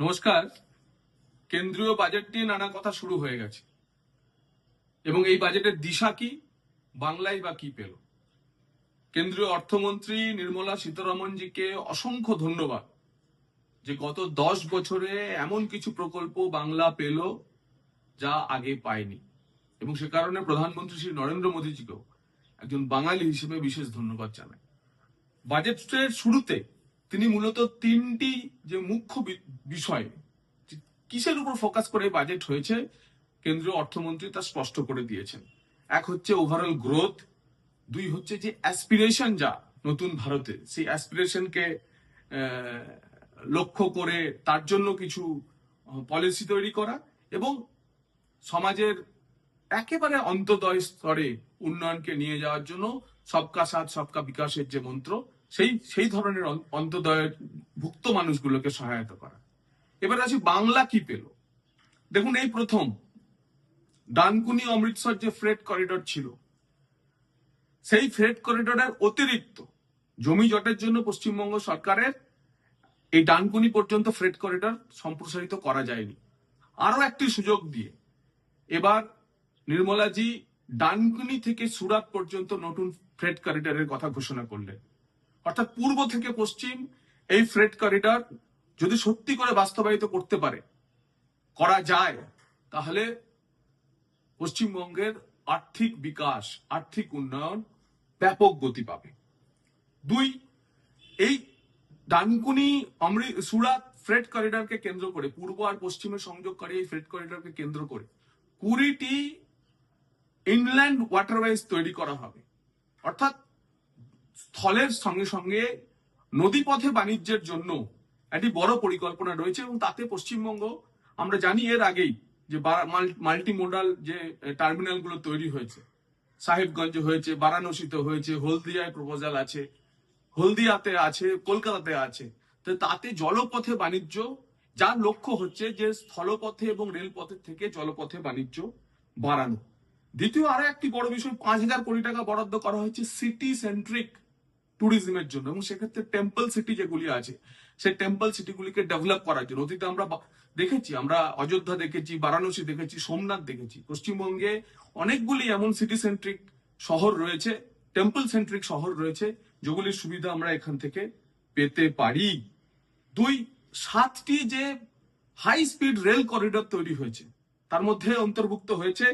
নমস্কার, কেন্দ্রীয় বাজেট নিয়ে নানা কথা শুরু হয়ে গেছে। এবং এই বাজেটের দিশা কি? বাংলায় বা কি পেল? কেন্দ্রীয় অর্থমন্ত্রী নির্মলা সীতারমনজিকে অসংখ্য ধন্যবাদ যে গত দশ বছরে এমন কিছু প্রকল্প বাংলা পেল যা আগে পায়নি। এবং সে কারণে প্রধানমন্ত্রী শ্রী নরেন্দ্র মোদীজিকেও একজন বাঙালি হিসেবে বিশেষ ধন্যবাদ জানাই। বাজেটের শুরুতে তিনি মূলত তিনটি যে মুখ্য বিষয় কিসের উপর ফোকাস করে বাজেট হয়েছে, কেন্দ্রীয় অর্থমন্ত্রী তা স্পষ্ট করে দিয়েছেন। এক হচ্ছে ওভারঅল গ্রোথ দুই হচ্ছে যে অ্যাসপিরেশন যা নতুন ভারতে, সেই অ্যাসপিরেশনকে লক্ষ্য করে তার জন্য কিছু পলিসি তৈরি করা এবং সমাজের একেবারে অন্তদয় স্তরে উন্নয়নকে নিয়ে যাওয়ার জন্য সবকা সাথ, সবকা বিকাশের যে মন্ত্র সেই সেই ধরনের অন- অন্তদয়ের ভুক্ত মানুষগুলোকে সহায়তা করা। এবার আসি বাংলা কি পেল? দেখুন, এই প্রথম, ডানকুনি অমৃতসর যে ফ্রেট করিডর ছিল, সেই ফ্রেড করিডরের অতিরিক্ত জমি জটের জন্য পশ্চিমবঙ্গ সরকারের এই ডানকুনি পর্যন্ত ফ্রেড করিডর সম্প্রসারিত করা যায়নি। আরও একটি সুযোগ দিয়ে, এবার নির্মলাজি ডানকুনি থেকে সুরাত পর্যন্ত নতুন ফ্রেড করিডরের কথা ঘোষণা করলেন। অর্থাৎ পূর্ব থেকে পশ্চিম এই ফ্রেট করিডর যদি সত্যি করে বাস্তবায়িত করতে পারে, করা যায়, তাহলে পশ্চিমবঙ্গের আর্থিক বিকাশ, আর্থিক উন্নয়ন ব্যাপক গতি পাবে। দুই, এই ডানকুনি অমৃ, সুরাত ফ্রেট করিডরকে কেন্দ্র করে, পূর্ব আর পশ্চিমে সংযোগকারী এই ফ্রেট করিডরকে কেন্দ্র করে, কুড়িটি ইনল্যান্ড ওয়াটারওয়েজ তৈরি করা হবে। অর্থাৎ স্থলের সঙ্গে সঙ্গে নদীপথে বাণিজ্যের জন্য একটি বড় পরিকল্পনা রয়েছে এবং তাতে পশ্চিমবঙ্গ, আমরা জানি এর আগেই যে মাল্টি মোডাল যে টার্মিনালগুলো তৈরি হয়েছে। সাহেবগঞ্জে হয়েছে, বারাণসীতে হয়েছে, হলদিয়ায় প্রপোজাল আছে, হলদিয়াতে আছে, কলকাতাতে আছে। তো তাতে জলপথে বাণিজ্য, যার লক্ষ্য হচ্ছে যে স্থলপথে এবং রেলপথের থেকে জলপথে বাণিজ্য বাড়ানো। দ্বিতীয় আরও একটি বড় বিষয়, পাঁচ হাজার কোটি টাকা বরাদ্দ করা হয়েছে সিটি সেন্ট্রিক ট্যুরিজমের জন্য এবং সেক্ষেত্রে টেম্পল সিটি যেগুলি আছে, সেই টেম্পল সিটিগুলিকে ডেভেলপ করার জন্য। অতীতে আমরা দেখেছি, আমরা অযোধ্যা দেখেছি, বারাণসী দেখেছি, সোমনাথ দেখেছি। পশ্চিমবঙ্গে অনেকগুলি এমন সিটি সেন্ট্রিক শহর রয়েছে টেম্পল সেন্ট্রিক শহর রয়েছে, যেগুলির সুবিধা আমরা এখান থেকে পেতে পারি। দুই, সাতটি যে হাই স্পিড রেল করিডর তৈরি হয়েছে, তার মধ্যে অন্তর্ভুক্ত হয়েছে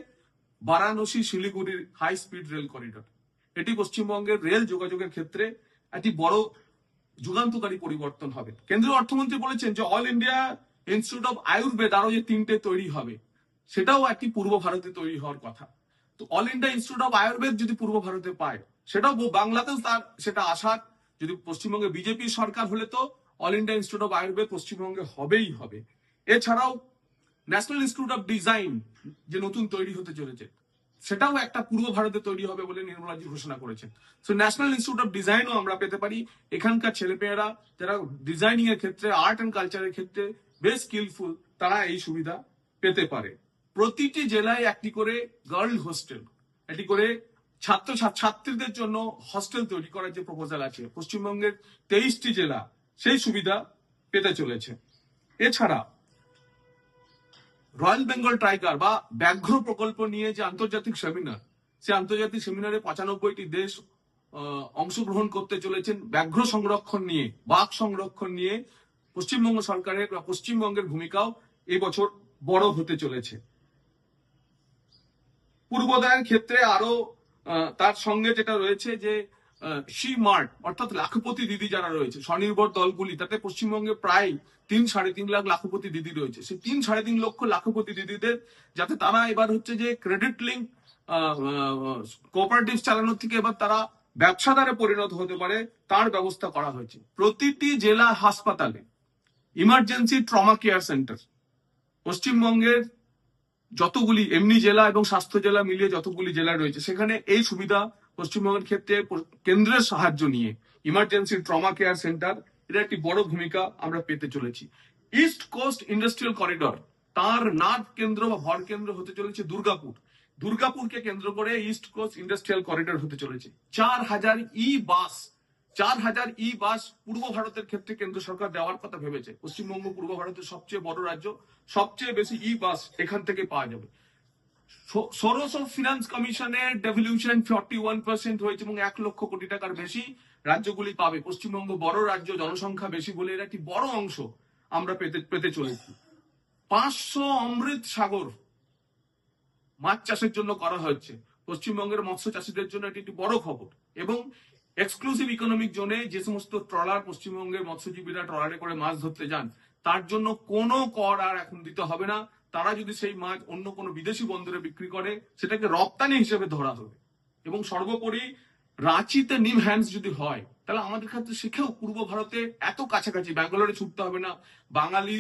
বারাণসী শিলিগুড়ির হাই স্পিড রেল করিডর এটি পশ্চিমবঙ্গের রেল যোগাযোগের ক্ষেত্রে একটি বড় যুগান্তকারী পরিবর্তন হবে। কেন্দ্রীয় অর্থমন্ত্রী বলেছেন যে All India Institute of Ayurveda আরও যে তিনটে তৈরি হবে, সেটাও একটি পূর্ব ভারতে তৈরি হওয়ার কথা। তো All India Institute of Ayurveda যদি পূর্ব ভারতে পায়, সেটাও বাংলাতেও তার সেটা আসার। যদি পশ্চিমবঙ্গে বিজেপি সরকার হলে তো All India Institute of Ayurveda পশ্চিমবঙ্গে হবেই হবে। এছাড়াও ন্যাশনাল ইনস্টিটিউট অফ ডিজাইন যে নতুন তৈরি হতে চলেছে, সেটাও একটা পূর্ব ভারতে তৈরি হবে বলে নির্মলাজি ঘোষণা করেছেন। সো ন্যাশনাল ইনস্টিটিউট অফ ডিজাইনও আমরা পেতে পারি। এখানকার ছেলেমেয়েরা, যারা ডিজাইনিং এর ক্ষেত্রে আর্ট এন্ড কালচারের ক্ষেত্রে বেশ স্কিলফুল তারা এই সুবিধা পেতে পারে। প্রতিটি জেলায় একটি করে গার্ল হোস্টেল একটি করে ছাত্র ছাত্রীদের জন্য হস্টেল তৈরি করার যে প্রপোজাল আছে, পশ্চিমবঙ্গের তেইশটি জেলা সেই সুবিধা পেতে চলেছে। এছাড়া রয়্যাল বেঙ্গল টাইগার বা ব্যাঘ্র প্রকল্প নিয়ে যে আন্তর্জাতিক সেমিনার সে আন্তর্জাতিক সেমিনারে পঁচানব্বইটি দেশ অংশগ্রহণ করতে চলেছেন। ব্যাঘ্র সংরক্ষণ নিয়ে, বাঘ সংরক্ষণ নিয়ে পশ্চিমবঙ্গ সরকারের বা পশ্চিমবঙ্গের ভূমিকাও এবছর বড় হতে চলেছে। পূর্বোদয়ের ক্ষেত্রে আরও তার সঙ্গে যেটা রয়েছে যে সি মার্ট অর্থাৎ লাখপতি দিদি যারা রয়েছে, স্বনির্ভর দলগুলি, তাতে পশ্চিমবঙ্গে প্রায় তিন, সাড়ে তিন লাখ লাখপতি দিদি রয়েছে। সেই তিন, সাড়ে তিন লক্ষ লাখপতি দিদিদের, যাতে তারা এবার হচ্ছে যে ক্রেডিট লিঙ্ক কোঅপারেটিভ চালানোর থেকে এবার তারা ব্যবসাদারে পরিণত হতে পারে, তার ব্যবস্থা করা হয়েছে। প্রতিটি জেলা হাসপাতালে ইমার্জেন্সি ট্রমা কেয়ার সেন্টার পশ্চিমবঙ্গের যতগুলি, এমনি জেলা এবং স্বাস্থ্য জেলা মিলিয়ে যতগুলি জেলা রয়েছে, সেখানে এই সুবিধা পশ্চিমবঙ্গের ক্ষেত্রে কেন্দ্রের সাহায্য নিয়ে ইমার্জেন্সি ট্রমা কেয়ার সেন্টার এটা একটি বড় ভূমিকা আমরা পেতে চলেছি। ইস্ট কোস্ট ইন্ডাস্ট্রিয়াল করিডর তার নাদ কেন্দ্র বা ভর কেন্দ্র হতে চলেছে দুর্গাপুর। দুর্গাপুরকে কেন্দ্র করে ইস্ট কোস্ট ইন্ডাস্ট্রিয়াল করিডর হতে চলেছে। চার হাজার ই বাস, চার হাজার ই বাস পূর্ব ভারতের ক্ষেত্রে কেন্দ্র সরকার দেওয়ার কথা ভেবেছে। পশ্চিমবঙ্গ পূর্ব ভারতের সবচেয়ে বড় রাজ্য, সবচেয়ে বেশি ই বাস এখান থেকে পাওয়া যাবে। ফিনান্স কমিশনের ডেভলিউশন ফর্টি ওয়ান পার্সেন্ট হয়েছে এবং এক লক্ষ কোটি টাকার বেশি রাজ্যগুলি পাবে। পশ্চিমবঙ্গ বড় রাজ্য, জনসংখ্যা বেশি বলে একটি বড় অংশ আমরা পেতে চলেছি। পাঁচশো অমৃত সাগর মাছ চাষের জন্য করা হচ্ছে পশ্চিমবঙ্গের মৎস্য চাষীদের জন্য এটি একটি বড় খবর এবং এক্সক্লুসিভ ইকোনমিক জোনে যে সমস্ত ট্রলার পশ্চিমবঙ্গের মৎস্যজীবীরা ট্রলারে করে মাছ ধরতে যান, তার জন্য কোনো কর আর এখন দিতে হবে না। তারা যদি সেই মাছ অন্য কোনো বিদেশি বন্দরে বিক্রি করে, সেটাকে রপ্তানি হিসেবে ধরা হবে। এবং সর্বোপরি রাঁচিতে নিম হ্যান্ডস যদি হয়, তাহলে আমাদের ক্ষেত্রে শিখেও পূর্ব ভারতে এত কাছাকাছি, ব্যাঙ্গালোরে ছুটতে হবে না। বাঙালি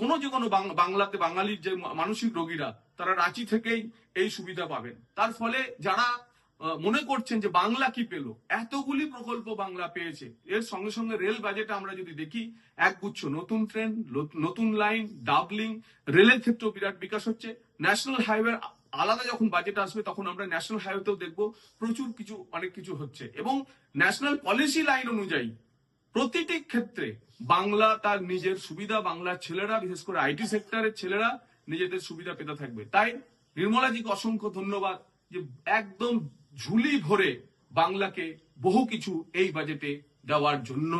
কোনো যে কোনো বাংলাতে বাঙালির যে মানসিক রোগীরা, তারা রাঁচি থেকেই এই সুবিধা পাবেন। তার ফলে যারা মনে করছেন যে বাংলা কি পেল? এতগুলি প্রকল্প বাংলা পেয়েছে। এর সঙ্গে সঙ্গে রেল বাজেট আমরা যদি দেখি, একগুচ্ছ নতুন ট্রেন নতুন লাইন, ডাবলিং, রেলের ক্ষেত্রেও বিরাট বিকাশ হচ্ছে। ন্যাশনাল হাইওয়ে আলাদা যখন বাজেট আসবে, তখন আমরা ন্যাশনাল হাইওয়েতেও দেখব প্রচুর কিছু, অনেক কিছু হচ্ছে। এবং ন্যাশনাল পলিসি লাইন অনুযায়ী প্রতিটি ক্ষেত্রে বাংলা তার নিজের সুবিধা, বাংলার ছেলেরা, বিশেষ করে আইটি সেক্টরের ছেলেরা নিজেদের সুবিধা পেতে থাকবে। তাই নির্মলাজিকে অসংখ্য ধন্যবাদ যে একদম ঝুলি ভরে বাংলাকে বহু কিছু এই বাজেটে দেওয়ার জন্য